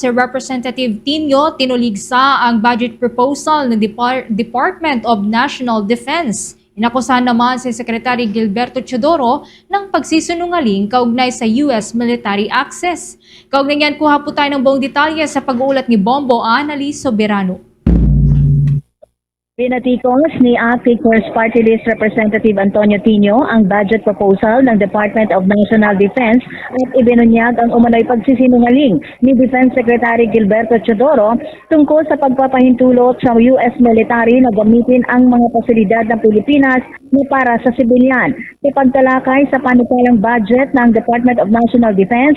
Si Representative Tino tinuligsa ang budget proposal ng Depar- Department of National Defense. Inakusahan naman si Secretary Gilberto Chodoro ng pagsisunungaling kaugnay sa US military access. Kaugnay yan, kuha po tayo ng buong detalye sa pag-uulat ni Bombo Anali Soberano. Pinatikos ni ACTIC First Party List Representative Antonio Tino ang budget proposal ng Department of National Defense at ibinunyag ang umano'y pagsisinungaling ni Defense Secretary Gilberto Chodoro tungkol sa pagpapahintulot sa US military na gamitin ang mga pasilidad ng Pilipinas na para sa sibilyan. Ipagtalakay sa panukalang budget ng Department of National Defense,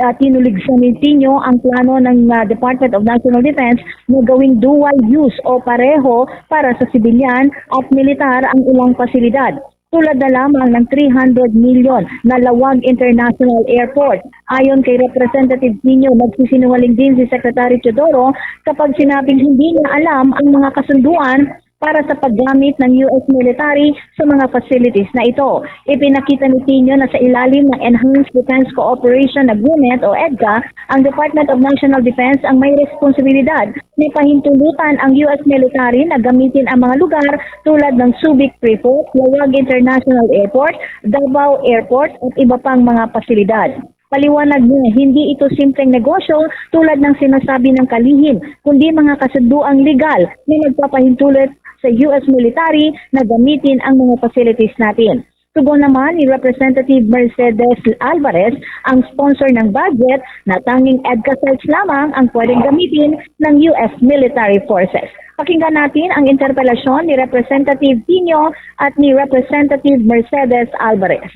uh, tinuligsan ni Tino ang plano ng uh, Department of National Defense na gawing dual use o pareho para sa sibilyan at militar ang ilang pasilidad. Tulad na lamang ng 300 million na Lawag International Airport. Ayon kay Representative Nino, nagsisinungaling din si Secretary Chodoro kapag sinabing hindi niya alam ang mga kasunduan para sa paggamit ng US military sa mga facilities na ito. Ipinakita ni Tino na sa ilalim ng Enhanced Defense Cooperation Agreement o EDCA, ang Department of National Defense ang may responsibilidad na pahintulutan ang US military na gamitin ang mga lugar tulad ng Subic Freeport, Lawag International Airport, Davao Airport at iba pang mga pasilidad. Paliwanag niya, hindi ito simpleng negosyo tulad ng sinasabi ng kalihim, kundi mga kasunduang legal na nagpapahintulot sa US military na gamitin ang mga facilities natin. Tugon naman ni Representative Mercedes Alvarez, ang sponsor ng budget na tanging EDCA sites lamang ang pwedeng gamitin ng US military forces. Pakinggan natin ang interpelasyon ni Representative Tino at ni Representative Mercedes Alvarez.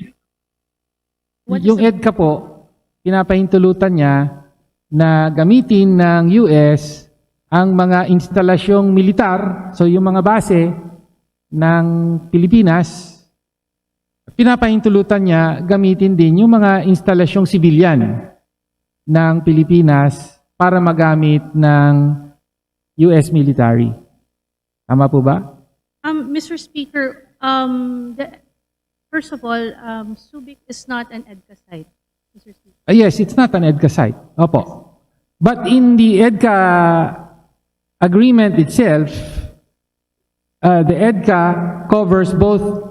yung EDCA po, pinapahintulutan niya na gamitin ng US ang mga instalasyong militar, so yung mga base ng Pilipinas, pinapahintulutan niya gamitin din yung mga instalasyong sibilyan ng Pilipinas para magamit ng US military. Tama po ba? Um, Mr. Speaker, um, the, first of all, um, Subic is not an EDCA site, Mr. Speaker. Ah, yes, it's not an EDCA site. Opo. But in the EDCA agreement itself, uh, the EDCA covers both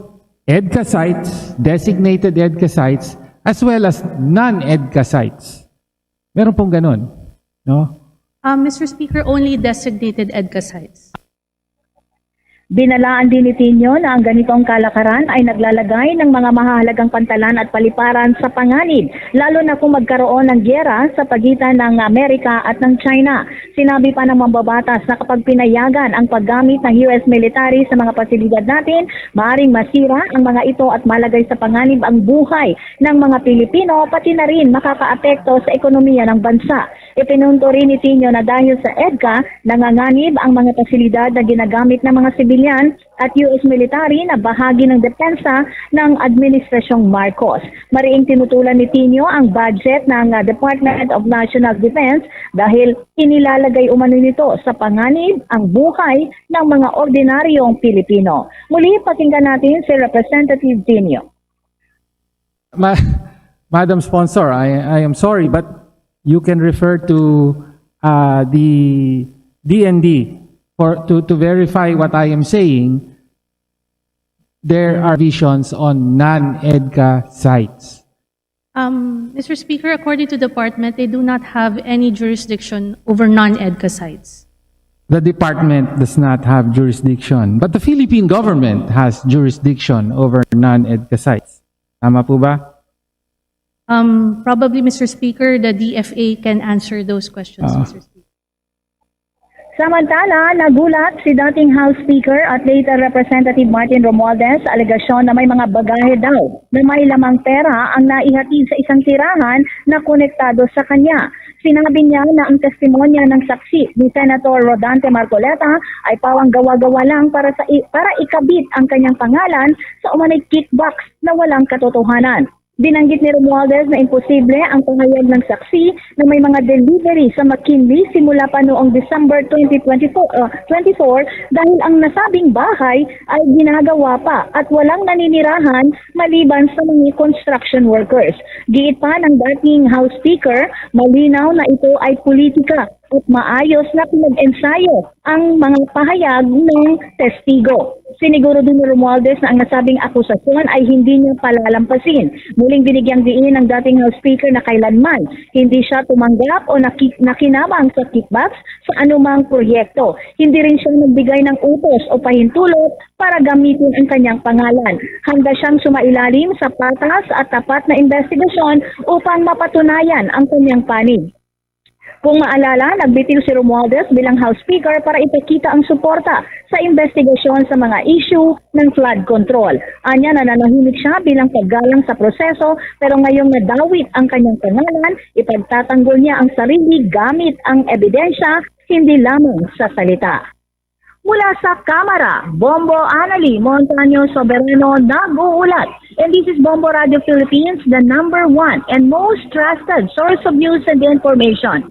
EDCA sites, designated EDCA sites, as well as non-EDCA sites. Meron pong ganun. No? Um, Mr. Speaker, only designated EDCA sites. Binalaan din ni Tino na ang ganitong kalakaran ay naglalagay ng mga mahalagang pantalan at paliparan sa panganib, lalo na kung magkaroon ng gyera sa pagitan ng Amerika at ng China. Sinabi pa ng mambabatas na kapag pinayagan ang paggamit ng US military sa mga pasilidad natin, maaaring masira ang mga ito at malagay sa panganib ang buhay ng mga Pilipino, pati na rin makakaapekto sa ekonomiya ng bansa. Ipinunto rin ni Tino na dahil sa EDCA, nanganganib ang mga pasilidad na ginagamit ng mga sibilyan at US military na bahagi ng depensa ng Administrasyong Marcos. Mariing tinutulan ni Tino ang budget ng uh, Department of National Defense dahil inilalagay umano nito sa panganib ang buhay ng mga ordinaryong Pilipino. Muli pakinggan natin si Representative Tino. Ma- Madam Sponsor, I, I am sorry, but you can refer to uh, the DND for to, to verify what I am saying. There are visions on non-EDCA sites. Um, Mr. Speaker, according to the department, they do not have any jurisdiction over non-EDCA sites. The department does not have jurisdiction, but the Philippine government has jurisdiction over non-EDCA sites. Tama po ba? Um, probably, Mr. Speaker, the DFA can answer those questions, Ah. Mr. Speaker. Samantala, nagulat si dating House Speaker at later Representative Martin Romualdez sa alegasyon na may mga bagahe daw na may lamang pera ang naihatid sa isang tirahan na konektado sa kanya. Sinabi niya na ang testimonya ng saksi ni Senator Rodante Marcoleta ay pawang gawa-gawa lang para sa i- para ikabit ang kanyang pangalan sa umanay kickbox na walang katotohanan. Binanggit ni Romualdez na imposible ang pahayag ng saksi na may mga delivery sa McKinley simula pa noong December 2024 uh, 24 dahil ang nasabing bahay ay ginagawa pa at walang naninirahan maliban sa mga construction workers. Giit pa ng dating House Speaker, malinaw na ito ay politika at maayos na pinag-ensayo ang mga pahayag ng testigo. Siniguro din ni Romualdez na ang nasabing akusasyon ay hindi niya palalampasin. Muling binigyang diin ng dating House Speaker na kailanman hindi siya tumanggap o naki- nakinabang sa kickbacks sa anumang proyekto. Hindi rin siya nagbigay ng utos o pahintulot para gamitin ang kanyang pangalan. Handa siyang sumailalim sa patas at tapat na investigasyon upang mapatunayan ang kanyang panig. Kung maalala, nagbitiw si Romualdez bilang House Speaker para ipakita ang suporta sa investigasyon sa mga issue ng flood control. Anya nananahimik siya bilang paggalang sa proseso pero ngayong nadawit ang kanyang pangalan, ipagtatanggol niya ang sarili gamit ang ebidensya, hindi lamang sa salita. Mula sa Kamara, Bombo Anali Montaño Soberano nag-uulat. And this is Bombo Radio Philippines, the number one and most trusted source of news and information.